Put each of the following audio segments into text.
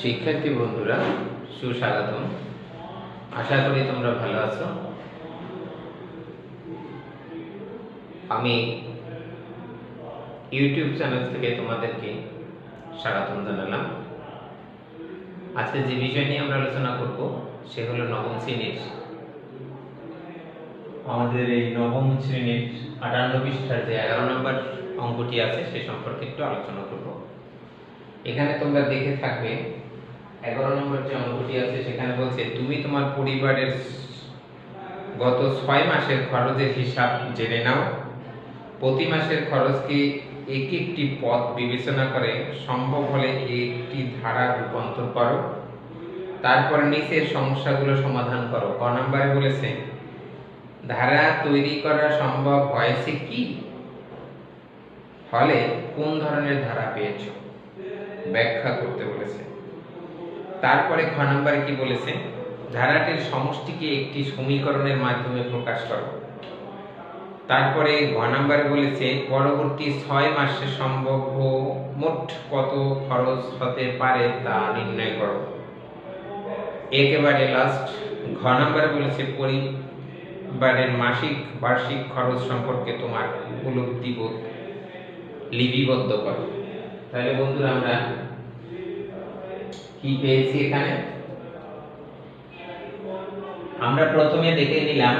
শিক্ষার্থী বন্ধুরা সুস্বাগতম। আশা করি তোমরা ভালো আছো। আমি ইউটিউব চ্যানেল থেকে তোমাদেরকে স্বাগতম জানালাম। আজকে যে বিষয় নিয়ে আমরা আলোচনা করব সে হলো নবম শ্রেণির। আমাদের এই নবম শ্রেণির আটান্ন পৃষ্ঠার যে এগারো নম্বর অঙ্কটি আছে সে সম্পর্কে একটু আলোচনা করব। এখানে তোমরা দেখে থাকবে এগারো নম্বর যে অঙ্কটি আছে, সেখানে বলছে, তুমি তোমার পরিবারের গত ছয় মাসের খরচের হিসাব জেনে নাও। প্রতি মাসের খরচকে এক একটি পথ বিবেচনা করে সম্ভব হলে একটি ধারা রূপান্তর করো। তারপর নিচের সমস্যাগুলো সমাধান করো। ক নম্বরে বলেছে, ধারা তৈরি করা সম্ভব হয়েছে কি? হলে কোন ধরনের ধারা পেয়েছ? ব্যাখ্যা করতে বলেছে। তারপরে খ নম্বরে কি বলেছে? ধারাটির সমষ্টিকে একটি সমীকরণের মাধ্যমে প্রকাশ করো। তারপরে ঘ নম্বরে বলেছে, পরবর্তী ছয় মাসে সম্ভাব্য মোট কত খরচ হতে পারে তা নির্ণয় করো। একেবারে লাস্ট ঘ নম্বরে বলেছে, পরিবারের মাসিক, বার্ষিক খরচ সম্পর্কে তোমার উপলব্ধি বোধ লিপিবদ্ধ করো। তাহলে বন্ধুরা, আমরা কি পেয়েছি এখানে আমরা প্রথমে দেখে নিলাম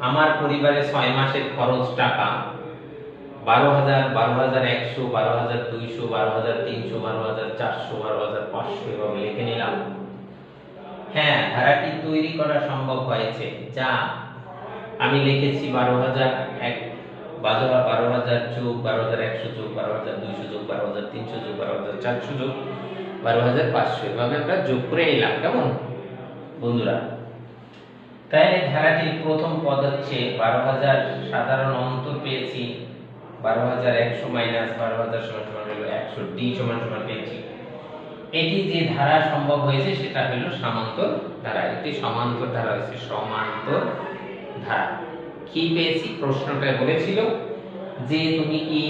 আমার পরিবারে ছয় মাসের খরচ টাকা বারো হাজার বারো হাজার একশো বারো হাজার দুইশো বারো হাজার তিনশো বারো হাজার চারশো বারো হাজার পাঁচশো এভাবে লিখে নিলাম হ্যাঁ ধারাটি তৈরি করা সম্ভব হয়েছে যা আমি লিখেছি বারো হাজার এক বারো বারো হাজার যোগ বারো হাজার একশো যোগ বারো হাজার দুইশো যোগ বারো হাজার তিনশো যোগ বারো হাজার চারশো যোগ বারো হাজার পাঁচশো। এভাবে আমরা যোগ করে নিলাম, কেমন? বন্ধুরা তাহলে ধারাটির প্রথম পদ হচ্ছে বারো হাজার সাধারণ অন্তর পেয়েছি, বারো হাজার একশো মাইনাস বারো হাজার সমান সমান হলো একশো, ডি সমান সমান পেয়েছি। এটি যে ধারা সম্ভব হয়েছে, সেটা হলো সমান্তর ধারা। এটি সমান্তর ধারা হয়েছে, সমান্তর ধারা। কি পেয়েছি? প্রশ্নটা বলেছিল যে তুমি কি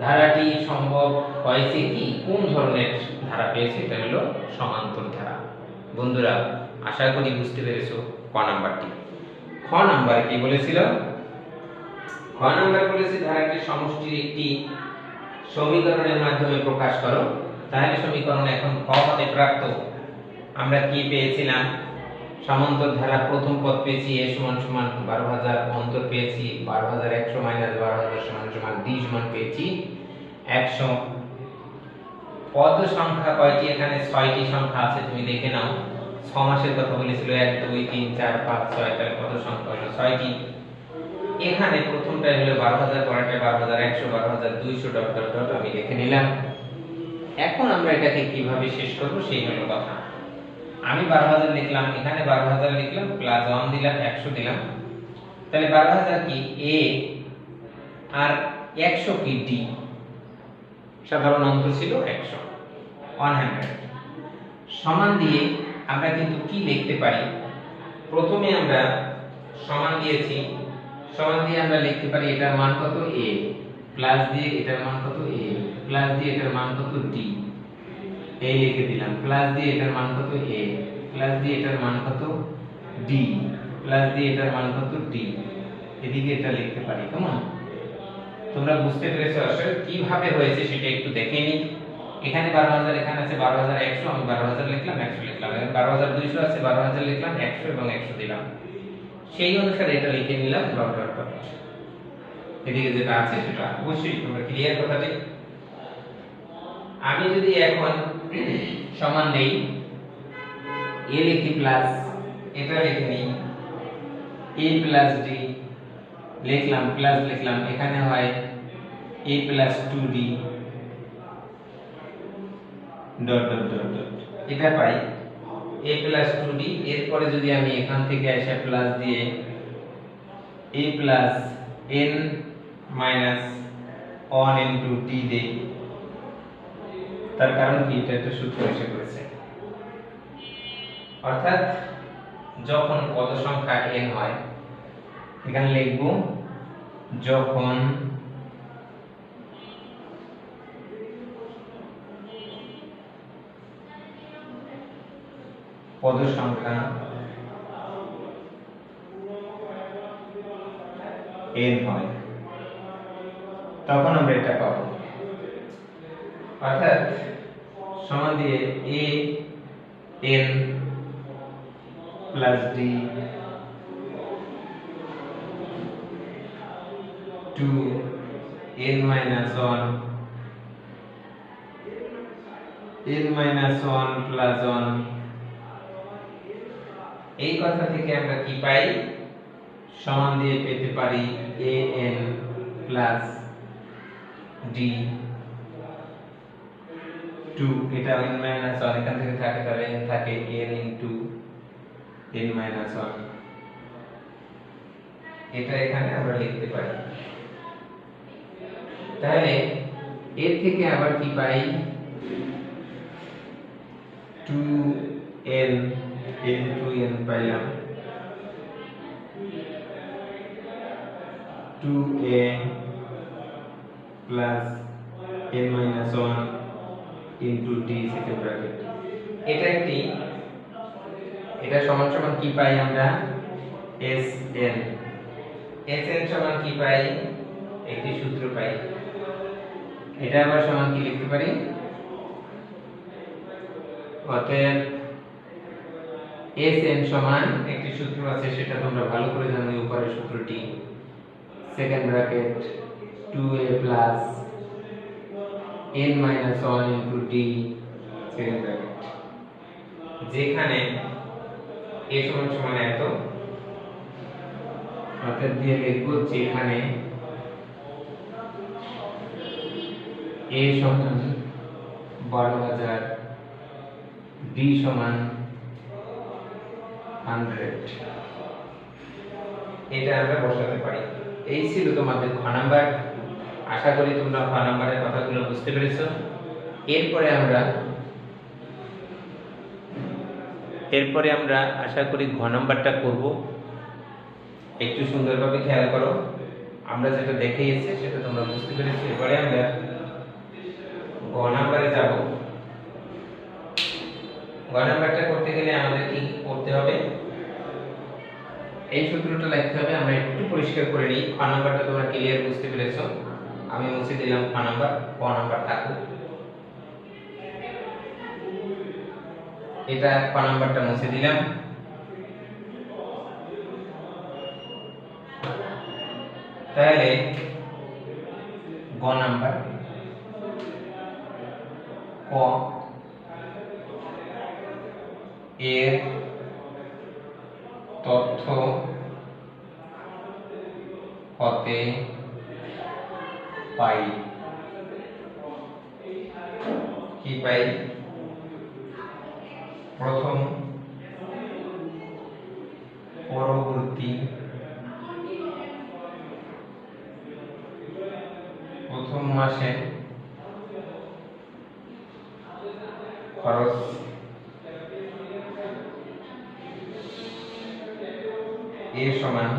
ধারাটি সম্ভব হয়েছে কি? কোন ধরনের ধারা পেয়েছে? এটা হলো সমান্তর ধারা। বন্ধুরা, আশা করি বুঝতে পেরেছ ক নাম্বারটি। খ নাম্বার কি বলেছিল? খ নাম্বার বলেছে ধারাটি সমষ্টির একটি সমীকরণের মাধ্যমে প্রকাশ করো। তাহলে সমীকরণ এখন খ হতে প্রাপ্ত। আমরা কি পেয়েছিলাম? সমান্তর ধারা প্রথম পদ পেয়েছি, এ সমান সমান বারো হাজার, অন্তর পেয়েছি বারো হাজার একশো মাইনাস বারো হাজার সমান সমান ডি সমান পেয়েছি একশো। পদ সংখ্যা কয়টি? এখানে ছয়টি সংখ্যা আছে, তুমি দেখে নাও। ছ মাসের কথা বলেছিল, এক, দুই, তিন, চার, পাঁচ, ছয় তাহলে পদ সংখ্যা হলো? ছয়টি। এখানে প্রথমটা হলো বারো হাজার পরেরটা বারো হাজার একশো, বারো হাজার দুইশো, ডট ডট ডট, আমি দেখে নিলাম। এখন আমরা এটাকে কীভাবে শেষ করব, সেই হলো কথা। আমি বারো হাজার লিখলাম, এখানে বারো হাজার লিখলাম প্লাস ওয়ান দিলাম, একশো দিলাম। তাহলে বারো হাজার কি? এ আর একশো কি? ডি সাধারণ অন্তর ছিল একশো। ওয়ান হান্ড্রেড সমান দিয়ে আমরা কিন্তু কি লিখতে পারি? প্রথমে আমরা সমান দিয়েছি। সমান দিয়ে আমরা লিখতে পারি, এটার মান কত? এ প্লাস দিয়ে এটার মান কত? এ প্লাস দিয়ে এটার মান কত? ডি এই লিখে দিলাম। প্লাস দিয়ে এটার মান কত? এ প্লাস দিয়ে এটার মান কত? ডি প্লাস দিয়ে এটার মান কত? ডি এদিকে এটা লিখতে পারি, কেমন? তোমরা বুঝতে পেরেছ আসলে কীভাবে হয়েছে সেটা একটু দেখে নিই। এখানে বারো হাজার, এখানে আছে বারো হাজার একশো, আমি বারো হাজার লিখলাম, একশো লিখলাম। এখানে বারো হাজার দুইশো আছে, বারো হাজার লিখলাম, একশো এবং একশো দিলাম। সেই অনুসারে এটা লিখে নিলাম ডট ডট ডট এদিকে যেটা আছে সেটা অবশ্যই তোমরা ক্লিয়ার কথাটি আমি যদি এখন সমান নেই। এ লিখি প্লাস এটা লিখে নিই। এ প্লাস ডি লিখলাম প্লাস লিখলাম। এখানে হয় A plus two D dot dot dot dot এটা পাই। এ প্লাস টু ডি এরপরে যদি আমি এখান থেকে এসে প্লাস দিয়ে A plus N minus one into D দেই তার কারণ কি? এটা একটা সূত্র এসে করেছে অর্থাৎ যখন পদ সংখ্যা n হয়, এখানে লিখব, যখন পদ সংখ্যা n হয়, তখন আমরা এটা পাবো। অর্থাৎ সমান দিয়ে a, n plus d 2 n minus 1 n minus 1 plus 1 এই কথা থেকে আমরা কি পাই? সমান দিয়ে পেতে পারি a n plus d. 2 এটা n minus 1 এখান থেকে থাকে তাহলে n থাকে n into n minus 1 এটা এখানে আমরা লিখতে পারি। তাহলে এর থেকে আবার কি পাই? 2n into n পাইলাম। 2a plus n minus 1 into d second bracket এটা একটি, এটা সমান সমান কি পাই আমরা? Sn sn সমান কি পাই? একটি সূত্র পাই। এটা আবার সমান কি লিখতে পারি? অতএব sn সমান একটি সূত্র আছে, সেটা তোমরা ভালো করে জানো উপরের সূত্রটি। Second bracket 2a plus n minus 1 into d second bracket যেখানে a সমান সমান এত, অর্থাৎ দিয়ে লিখব যেখানে a সমান বারো হাজার b সমান হান্ড্রেড এটা আমরা বসাতে পারি। এই ছিল তোমাদের খ নাম্বার। আশা করি তোমরা খ নাম্বারের কথাগুলো বুঝতে পেরেছ। এরপরে আমরা এরপরে আমরা আশা করি ঘ নাম্বারটা করব। একটু সুন্দরভাবে খেয়াল করো। আমরা যেটা দেখে এসেছি সেটা তোমরা বুঝতে পেরেছ। এরপরে আমরা গ নাম্বারে যাব। গ নাম্বারটা করতে গেলে আমাদের কি করতে হবে? এই সূত্রটা লিখতে হবে। আমরা একটু পরিষ্কার করে নিই। খ নাম্বারটা তোমরা ক্লিয়ার বুঝতে পেরেছ। আমি মুছে দিলাম খ নাম্বার, ক নাম্বার থাকুক এটা ক নাম্বারটা মুছে দিলাম। তাহলে গ নাম্বার, ক এর তথ্য হতে পাই। কি পাই? প্রথম পরবর্তী। প্রথম মাসে খরচ এ সমান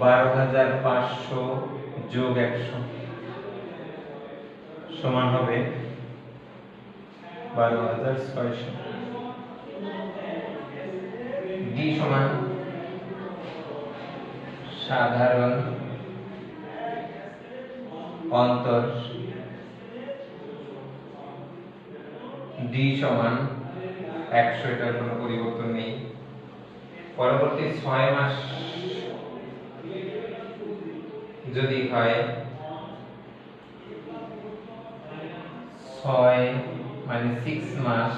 বারো হাজার পাঁচশো যোগ একশো। সমান হবে বারো হাজার ছয়শো। ডি সমান সাধারণ অন্তর। ডি সমান একশো, এটার কোনো পরিবর্তন নেই। পরবর্তী ছয় মাস যদি হয় ছয় মানে সিক্স মাস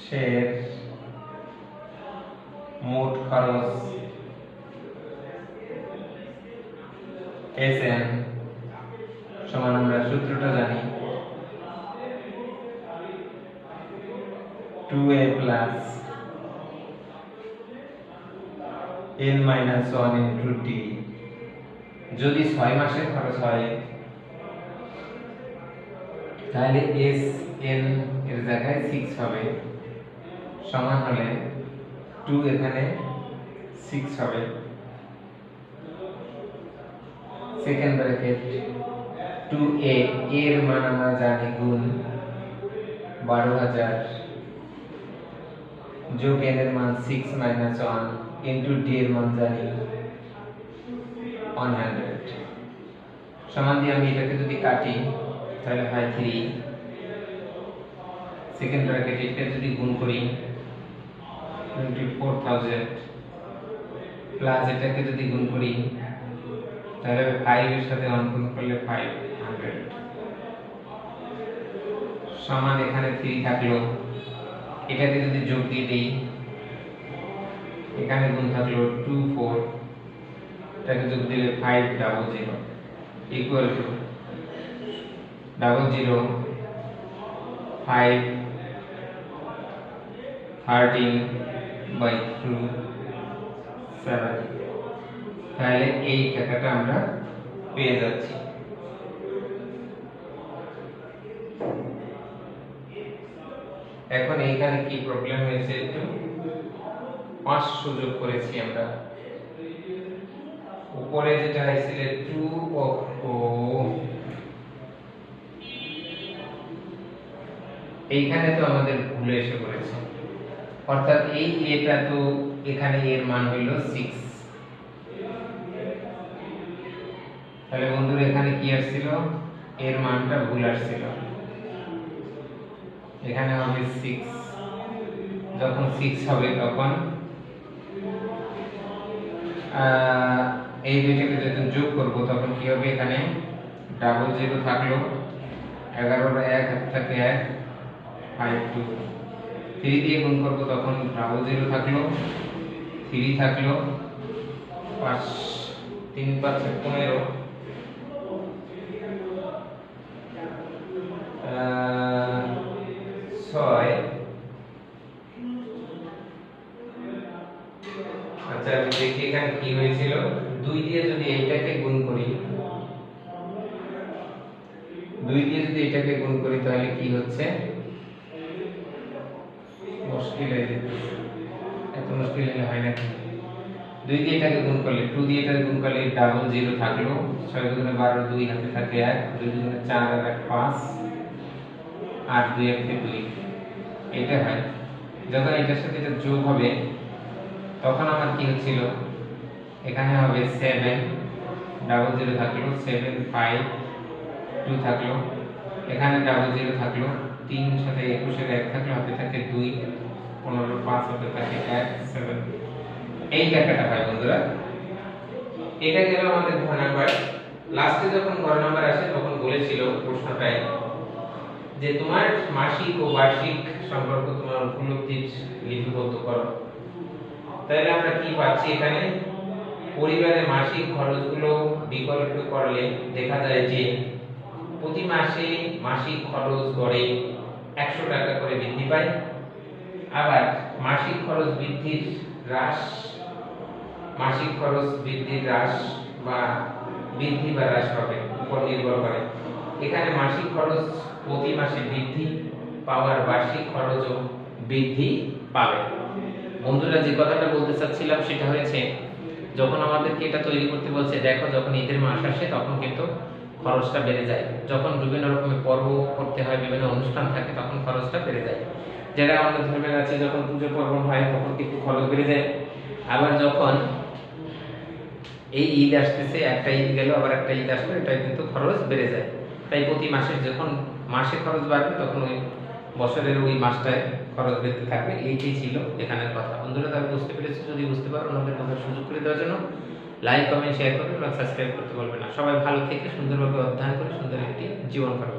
শের মোট খরচ এস এন সমান আমরা সূত্রটা জানি two A plus N minus one into T যদি ছয় মাসের খরচ হয়, তাহলে এস এন এর জায়গায় সিক্স হবে। সমান হলে টু এখানে সিক্স হবে। সেকেন্ড ব্র্যাকেট টু এ এর মান আমরা জানি গুণ বারো হাজার। যোগ এন এর মান six minus one into D এর মান জানি ওয়ান হান্ড্রেড সমান দিয়ে আমি এটাকে যদি কাটি, তাহলে হয় থ্রি সেকেন্ড ব্র্যাকেট এটা যদি গুণ করি টোয়েন্টি ফোর থাউজেন্ড প্লাস এটাকে যদি গুণ করি, তাহলে ফাইভ এর সাথে ওয়ান গুণ করলে ফাইভ হান্ড্রেড সমান এখানে থ্রি থাকল। এটাকে যদি যোগ দিয়ে দিই এখানে গুণ থাকল টু ফোর এটাকে যোগ দিলে five double zero equal to double zero five thirteen by two seven তাহলে এই টাকাটা আমরা পেয়ে যাচ্ছি। এখন এইখানে কি প্রবলেম হয়েছে একটু? পাঁচশো যোগ করেছি আমরা। উপরে যেটা হয়েছিল টু ও এইখানে তো আমাদের ভুল এসে পড়েছে। অর্থাৎ এই এটা তো এখানে এর মান হইল সিক্স তাহলে বন্ধুরা, এখানে কি আসছিল? এর মানটা ভুল আসছিল। এখানে হবে সিক্স যখন সিক্স হবে তখন এই দুইটাকে যখন যোগ করব, তখন কি হবে এখানে? ডাবল জিরো থাকল। এগারোটা এক থাকে এক ফাইভ টু থ্রি দিয়ে গুণ করব, তখন ডাবল জিরো থাকল। থ্রি থাকল। পাঁচ, তিন পাঁচ পনেরো। ছয় আচ্ছা আমি দেখি এখানে কি হয়েছিল। দুই দিয়ে যদি এইটাকে গুণ করি, দুই দিয়ে যদি এটাকে গুণ করি, তাহলে কি হচ্ছে? মুশকিল হয়ে যেতে। এত মুশকিল হলে হয় নাকি? দুই দিয়ে এটাকে গুণ করলে টু দিয়ে এটাকে গুণ করলে ডাবল জিরো থাকল। ছয় দুগুণে বারো, দুই হাতে থাকে এক, দুই দুগুণে চার আর এক, পাঁচ। আট দুই একে দুই। এটা হয়। যখন এটার সাথে এটা যোগ হবে তখন আমার কি হচ্ছিল? এখানে হবে সেভেন ডাবল জিরো থাকল সেভেন ফাইভ টু থাকল। এখানে ডাবল জিরো থাকল, তিন সাথে একুশের এক থাকল, হাতে থাকে দুই, পনেরো, পাঁচ, হাতে থাকে এক সেভেন এই টাকাটা হয় বন্ধুরা। এটা গেল আমাদের ঘর নাম্বার। লাস্টে যখন ঘর নাম্বার আসে, তখন বলেছিল প্রশ্নটায় যে, তোমার মাসিক ও বার্ষিক সম্পর্ক তোমার উপলব্ধির লিপিবদ্ধ করো। তাহলে আমরা কি পাচ্ছি এখানে? পরিবারের মাসিক খরচগুলো বিকল্প করলে দেখা যায় যে প্রতি মাসে মাসিক খরচ গড়ে একশো টাকা করে বৃদ্ধি পায়। আবার মাসিক খরচ বৃদ্ধির হ্রাস, মাসিক খরচ বৃদ্ধির হ্রাস বা বৃদ্ধি বা হ্রাস পাবে উপর নির্ভর করে। এখানে মাসিক খরচ প্রতি মাসে বৃদ্ধি, পাওয়ার বার্ষিক খরচও বৃদ্ধি পাবে। বন্ধুরা যে কথাটা বলতে চাচ্ছিলাম সেটা হয়েছে, যখন আমাদেরকে এটা তৈরি করতে বলছে, দেখো যখন ঈদের মাস আসে তখন কিন্তু খরচটা বেড়ে যায়। যখন বিভিন্ন রকমের পর্ব করতে হয়, বিভিন্ন অনুষ্ঠান থাকে, তখন খরচটা বেড়ে যায়। যেটা আমাদের ধর্মের আছে, যখন পুজো পার্বণ হয়, তখন কিন্তু খরচ বেড়ে যায়। আবার যখন এই ঈদ আসতেছে, একটা ঈদ গেল, আবার একটা ঈদ আসলো এটা কিন্তু খরচ বেড়ে যায়। তাই প্রতি মাসে যখন মাসে খরচ বাড়বে, তখন ওই বছরের ওই মাসটায় খরচ বৃদ্ধি থাকবে, এইটাই ছিল এখানের কথা। বন্ধুরা তারা বুঝতে পেরেছে, যদি বুঝতে পারো, আমাদের কথা সুযোগ করে দেওয়ার জন্য লাইক কমেন্ট শেয়ার করবে এবং সাবস্ক্রাইব করতে বলবে না। সবাই ভালো থেকে সুন্দরভাবে অধ্যয়ন করে সুন্দর একটি জীবন পারে